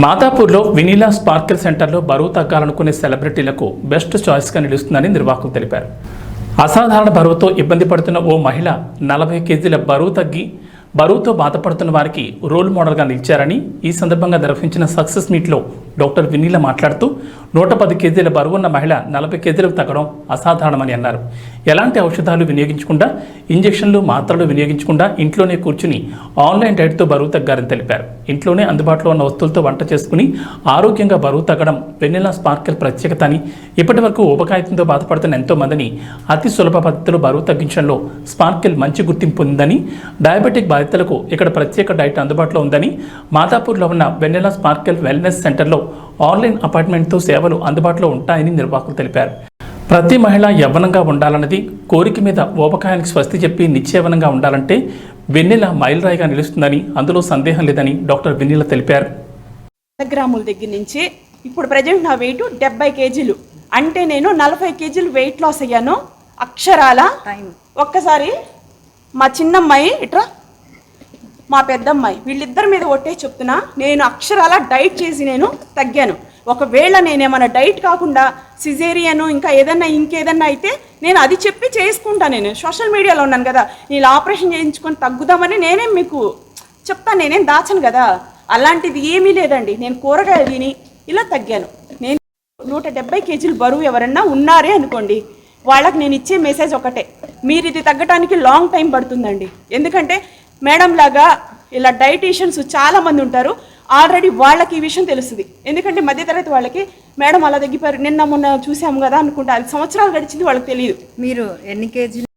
మాదాపూర్లో Vinila sprinkle సెంటర్లో బరువు తగ్గాలనుకునే సెలబ్రిటీలకు best చాయిస్గా నిలుస్తుందని నిర్వాహకులు తెలిపారు. అసాధారణ బరువుతో ఇబ్బంది పడుతున్న ఓ మహిళ నలభై కేజీల బరువు తగ్గి బరువుతో బాధపడుతున్న వారికి రోల్ మోడల్గా నిలిచారని ఈ సందర్భంగా నిర్వహించిన సక్సెస్ మీట్లో డాక్టర్ వినీల మాట్లాడుతూ నూట పది కేజీల బరువున్న మహిళ నలభై కేజీలకు తగ్గడం అసాధారణమని అన్నారు. ఎలాంటి ఔషధాలు వినియోగించకుండా ఇంజెక్షన్లు మాత్రలు వినియోగించకుండా ఇంట్లోనే కూర్చుని ఆన్లైన్ డైట్తో బరువు తగ్గారని తెలిపారు. ఇంట్లోనే అందుబాటులో ఉన్న వస్తువులతో వంట చేసుకుని ఆరోగ్యంగా బరువు తగ్గడం వెన్నెలా స్పార్కిల్ ప్రత్యేకత అని ఇప్పటి వరకు ఉపకాయంతో బాధపడుతున్న ఎంతోమందిని అతి సులభ పద్ధతిలో బరువు తగ్గించడంలో స్పార్కిల్ మంచి గుర్తింపు పొందిందని డయాబెటిక్ బాధితులకు ఇక్కడ ప్రత్యేక డైట్ అందుబాటులో ఉందని మాదాపూర్లో ఉన్న వెన్నెలా స్పార్కిల్ వెల్నెస్ సెంటర్లో ఆన్లైన్ అపార్ట్మెంట్తో సేవలు అందుబాటులో ఉంటాయని నిర్వాహకులు తెలిపారు. ప్రతి మహిళ యవ్వనంగా ఉండాలన్నది కోరిక మీద ఊబకాయానికి స్వస్తి చెప్పి నిశ్చేవనంగా ఉండాలంటే వెన్నెల మైలురాయిగా నిలుస్తుందని అందులో సందేహం లేదని డాక్టర్ వెన్నెల తెలిపారు. గ్రాముల దగ్గర నుంచి ఇప్పుడు ప్రజెంట్ నా వెయిట్ డెబ్బై కేజీలు. అంటే నేను నలభై కేజీలు వెయిట్ లాస్ అయ్యాను. అక్షరాల? ఒక్కసారి మా చిన్నమ్మాయి ఇట్రా మా పెద్దమ్మాయి వీళ్ళిద్దరి మీద ఒట్టే చెప్తున్నా నేను అక్షరాల డైట్ చేసి నేను తగ్గాను. ఒకవేళ నేనేమైనా డైట్ కాకుండా సిజేరియను ఇంకా ఏదన్నా ఇంకేదన్నా అయితే నేను అది చెప్పి చేసుకుంటా నేను. సోషల్ మీడియాలో ఉన్నాను కదా నేను ఆపరేషన్ చేయించుకొని తగ్గుదామని నేనేం మీకు చెప్తాను నేనేం దాచను కదా. అలాంటిది ఏమీ లేదండి. నేను కూరగాయలు తిని ఇలా తగ్గాను. నేను నూట డెబ్బై కేజీలు బరువు ఎవరన్నా ఉన్నారే అనుకోండి వాళ్ళకి నేను ఇచ్చే మెసేజ్ ఒకటే. మీరు ఇది తగ్గడానికి లాంగ్ టైం పడుతుందండి. ఎందుకంటే మేడం లాగా ఇలా డైటీషియన్స్ చాలా మంది ఉంటారు. ఆల్రెడీ వాళ్ళకి ఈ విషయం తెలుస్తుంది. ఎందుకంటే మధ్యతరగతి వాళ్ళకి మేడం అలా తగ్గిపోయారు. నిన్న మొన్న చూసాము కదా అనుకుంటా. అది సంవత్సరాలు గడిచింది వాళ్ళకి తెలియదు మీరు ఎన్ని కేజీలు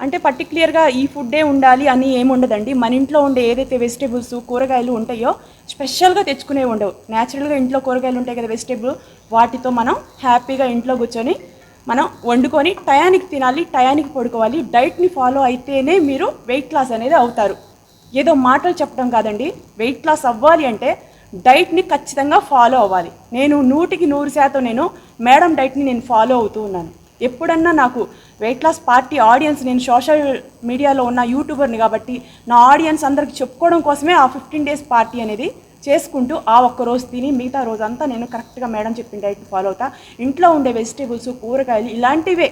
అంటే పర్టికులర్గా ఈ ఫుడ్డే ఉండాలి అని ఏమి ఉండదండి మన ఇంట్లో ఉండే ఏదైతే వెజిటేబుల్స్ కూరగాయలు ఉంటాయో స్పెషల్గా తెచ్చుకునే ఉండవు. న్యాచురల్గా ఇంట్లో కూరగాయలు ఉంటాయి కదా వెజిటేబుల్ వాటితో మనం హ్యాపీగా ఇంట్లో కూర్చొని మనం వండుకొని టయానికి తినాలి టయానికి పడుకోవాలి డైట్ని ఫాలో అయితేనే మీరు వెయిట్ లాస్ అనేది అవుతారు. ఏదో మాటలు చెప్పడం కాదండి. వెయిట్ లాస్ అవ్వాలి అంటే డైట్ని ఖచ్చితంగా ఫాలో అవ్వాలి. నేను నూటికి నూరు శాతం నేను మేడం డైట్ని నేను ఫాలో అవుతూ ఉన్నాను. ఎప్పుడన్నా నాకు వెయిట్ లాస్ పార్టీ ఆడియన్స్ నేను సోషల్ మీడియాలో ఉన్న యూట్యూబర్ని కాబట్టి నా ఆడియన్స్ అందరికి చెప్పుకోవడం కోసమే ఆ ఫిఫ్టీన్ డేస్ పార్టీ అనేది చేసుకుంటూ ఆ ఒక్క రోజు తిని మిగతా రోజంతా నేను కరెక్ట్గా మేడం చెప్పిన డైట్ ఫాలో అవుతా. ఇంట్లో ఉండే వెజిటేబుల్స్ కూరగాయలు ఇలాంటివే.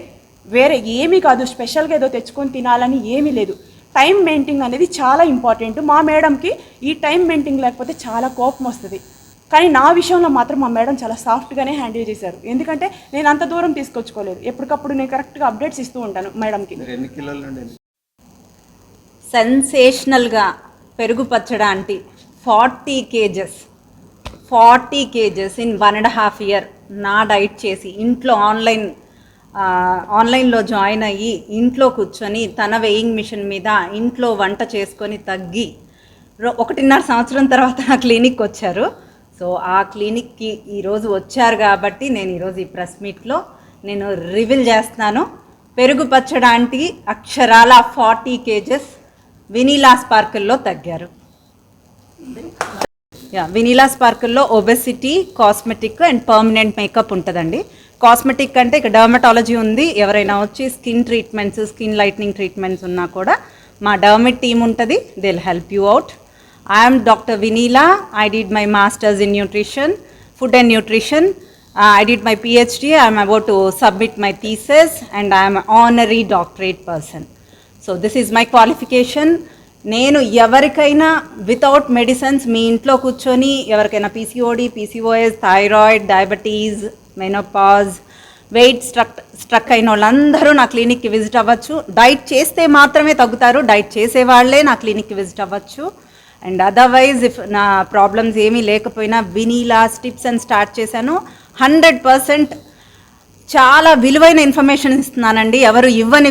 వేరే ఏమీ కాదు. స్పెషల్గా ఏదో తెచ్చుకొని తినాలని ఏమీ లేదు. టైం మెయింటింగ్ అనేది చాలా ఇంపార్టెంట్ మా మేడంకి ఈ టైం మెయింటింగ్ లేకపోతే చాలా కోపం వస్తుంది. కానీ నా విషయంలో మాత్రం మా మేడం చాలా సాఫ్ట్గానే హ్యాండిల్ చేశారు. ఎందుకంటే నేను అంత దూరం తీసుకొచ్చుకోలేదు. ఎప్పటికప్పుడు నేను కరెక్ట్గా అప్డేట్స్ ఇస్తూ ఉంటాను మేడంకి. సెన్సేషనల్గా పెరుగు పచ్చడి aunty. Forty kgs forty kgs in one and half year నా డైట్ చేసి ఇంట్లో ఆన్లైన్ ఆన్లైన్లో జాయిన్ అయ్యి ఇంట్లో కూర్చొని తన వెయింగ్ మిషన్ మీద ఇంట్లో వంట చేసుకొని తగ్గి రో- ఒకటిన్నర సంవత్సరం తర్వాత నా క్లినిక్ వచ్చారు. సో ఆ క్లినిక్కి ఈరోజు వచ్చారు కాబట్టి నేను ఈరోజు ఈ ప్రెస్ మీట్లో నేను రివీల్ చేస్తున్నాను. పెరుగు పచ్చడానికి అక్షరాల ఫార్టీ కేజెస్ వినీలా స్పార్కిల్లో తగ్గారు. Yeah Vineela స్పార్కిల్లో obesity cosmetic and permanent makeup ఉంటుందండి. కాస్మెటిక్ అంటే ఇక డర్మటాలజీ ఉంది. ఎవరైనా వచ్చి skin treatments skin lightning treatments ఉన్నా కూడా మా డర్మెట్ టీమ్ ఉంటుంది. Will help you out I'm doctor Vineela I did my masters in nutrition food and nutrition I did my PhD I'm about to submit my theses and I'm honorary doctorate person so this is my qualification నేను ఎవరికైనా without medicines మీ ఇంట్లో కూర్చొని ఎవరికైనా PCOD PCOS thyroid diabetes menopause weight struck struck అయిన వాళ్ళందరూ నా క్లినిక్కి విజిట్ అవ్వచ్చు. డైట్ చేస్తే మాత్రమే తగ్గుతారు. డైట్ చేసే వాళ్ళే నా క్లినిక్కి విజిట్ అవ్వచ్చు. అండ్ అదర్వైజ్ ఇఫ్ నా ప్రాబ్లమ్స్ ఏమీ లేకపోయినా వినీలా స్టిప్స్ అని స్టార్ట్ చేశాను. హండ్రెడ్ పర్సెంట్ చాలా విలువైన ఇన్ఫర్మేషన్ ఇస్తున్నానండి. ఎవరు ఇవ్వని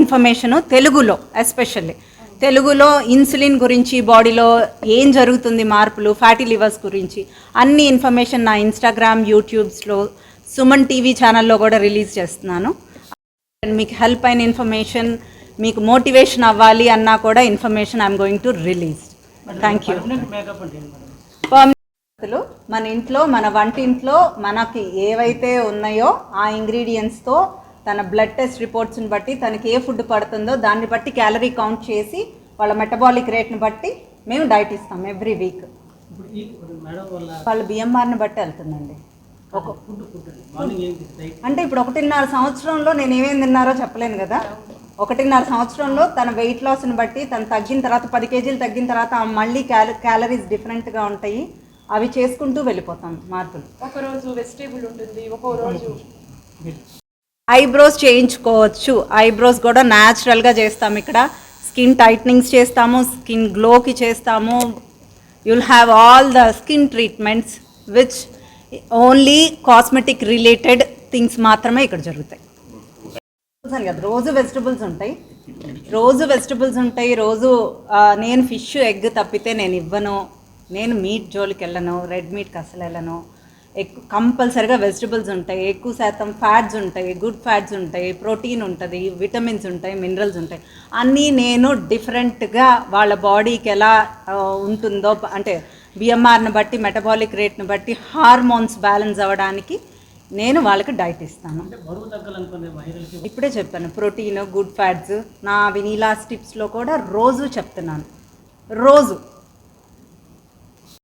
ఇన్ఫర్మేషను తెలుగులో ఎస్పెషల్లీ తెలుగులో ఇన్సులిన్ గురించి బాడీలో ఏం జరుగుతుంది మార్పులు ఫ్యాటీ లివర్స్ గురించి అన్ని ఇన్ఫర్మేషన్ నా ఇన్స్టాగ్రామ్ యూట్యూబ్స్లో సుమన్ టీవీ ఛానల్లో కూడా రిలీజ్ చేస్తున్నాను. మీకు హెల్ప్ అయిన ఇన్ఫర్మేషన్ మీకు మోటివేషన్ అవ్వాలి అన్నా కూడా information I'm going to release. Thank you. పద్ధతులు మన ఇంట్లో మన వంటింట్లో మనకి ఏవైతే ఉన్నాయో ఆ ఇంగ్రీడియంట్స్తో తన బ్లడ్ టెస్ట్ రిపోర్ట్స్ని బట్టి తనకి ఏ ఫుడ్ పడుతుందో దాన్ని బట్టి క్యాలరీ కౌంట్ చేసి వాళ్ళ మెటబాలిక్ రేట్ని బట్టి మేము డైట్ ఇస్తాం ఎవ్రీ వీక్ ఇప్పుడు ఈ ఇప్పుడు మేడం వల్ల వాళ్ళ బిఎంఆర్ని బట్టి వెళ్తుందండి. ఒక అంటే ఇప్పుడు ఒకటిన్నర సంవత్సరంలో నేను ఏమేమి తిన్నారో చెప్పలేను కదా. ఒకటిన్నర సంవత్సరంలో తన వెయిట్ లాస్ని బట్టి తను తగ్గిన తర్వాత పది కేజీలు తగ్గిన తర్వాత మళ్ళీ క్యాల క్యాలరీస్ డిఫరెంట్గా ఉంటాయి. అవి చేసుకుంటూ వెళ్ళిపోతాం మార్పులు. ఒక రోజు వెజిటేబుల్ ఉంటుంది ఒక్కో రోజు ఐబ్రోస్ చేయించుకోవచ్చు. ఐబ్రోస్ కూడా న్యాచురల్గా చేస్తాము ఇక్కడ. స్కిన్ టైట్నింగ్స్ చేస్తాము స్కిన్ గ్లోకి చేస్తాము. You'll have all the skin treatments which only cosmetic related things మాత్రమే ఇక్కడ జరుగుతాయి. చూసాను కదా రోజు వెజిటబుల్స్ ఉంటాయి. రోజు వెజిటబుల్స్ ఉంటాయి. రోజు నేను ఫిష్ ఎగ్ తప్పితే నేను ఇవ్వను. నేను మీట్ జోలికి వెళ్ళను రెడ్ మీట్కి అసలు వెళ్ళను ఎక్కువ కంపల్సరిగా వెజిటబుల్స్ ఉంటాయి ఎక్కువ శాతం ఫ్యాట్స్ ఉంటాయి గుడ్ ఫ్యాట్స్ ఉంటాయి ప్రోటీన్ ఉంటుంది విటమిన్స్ ఉంటాయి మినరల్స్ ఉంటాయి. అన్నీ నేను డిఫరెంట్గా వాళ్ళ బాడీకి ఎలా ఉంటుందో అంటే బిఎంఆర్ని బట్టి మెటబాలిక్ రేట్ని బట్టి హార్మోన్స్ బ్యాలెన్స్ అవ్వడానికి నేను వాళ్ళకి డైట్ ఇస్తాను. ఇప్పుడే చెప్పాను ప్రోటీన్ గుడ్ ఫ్యాట్స్ నా వినీలా స్టిప్స్లో కూడా రోజు చెప్తున్నాను. రోజు.